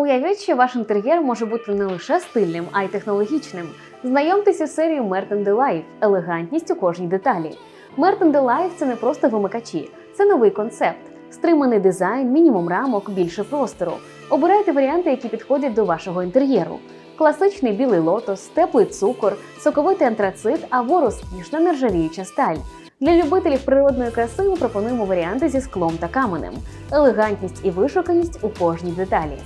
Уявіть, що ваш інтер'єр може бути не лише стильним, а й технологічним. Знайомтеся з серією Merton Life – елегантність у кожній деталі. Merton The – це не просто вимикачі, це новий концепт. Стриманий дизайн, мінімум рамок, більше простору. Обирайте варіанти, які підходять до вашого інтер'єру. Класичний білий лотос, теплий цукор, соковитий антрацит або розкішна нержавіюча сталь. Для любителів природної краси ми пропонуємо варіанти зі склом та каменем, елегантність і вишуканість у кожній деталі.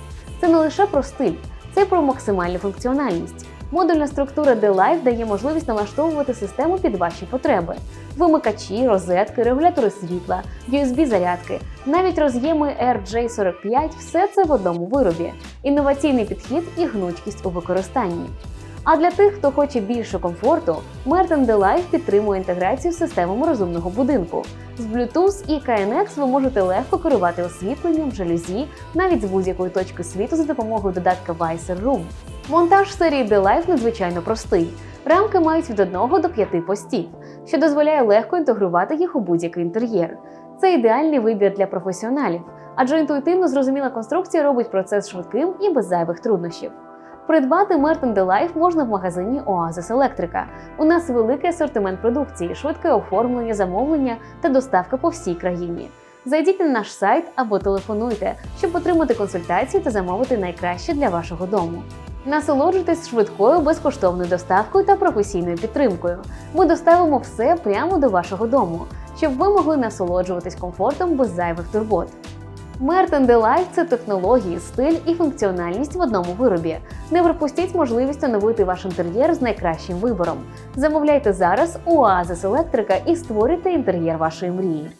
Це не лише про стиль, це й про максимальну функціональність. Модульна структура D-Life дає можливість налаштовувати систему під ваші потреби: вимикачі, розетки, регулятори світла, USB-зарядки, навіть роз'єми RJ45 – все це в одному виробі. Інноваційний підхід і гнучкість у використанні. А для тих, хто хоче більше комфорту, Merton The підтримує інтеграцію з системами розумного будинку. З Bluetooth і KNX ви можете легко керувати освітленням, жалюзі, навіть з будь-якої точки світу за допомогою додатка Vicer Room. Монтаж серії The Life надзвичайно простий. Рамки мають від 1 до 5 постів, що дозволяє легко інтегрувати їх у будь-який інтер'єр. Це ідеальний вибір для професіоналів, адже інтуїтивно зрозуміла конструкція робить процес швидким і без зайвих труднощів. Придбати Life можна в магазині Oasis Електрика. У нас великий асортимент продукції, швидке оформлення, замовлення та доставка по всій країні. Зайдіть на наш сайт або телефонуйте, щоб отримати консультацію та замовити найкраще для вашого дому. Насолоджуйтесь швидкою безкоштовною доставкою та професійною підтримкою. Ми доставимо все прямо до вашого дому, щоб ви могли насолоджуватись комфортом без зайвих турбот. Merton Делайф – це технології, стиль і функціональність в одному виробі. Не пропустіть можливість оновити ваш інтер'єр з найкращим вибором. Замовляйте зараз Уазис Електрика і створюйте інтер'єр вашої мрії.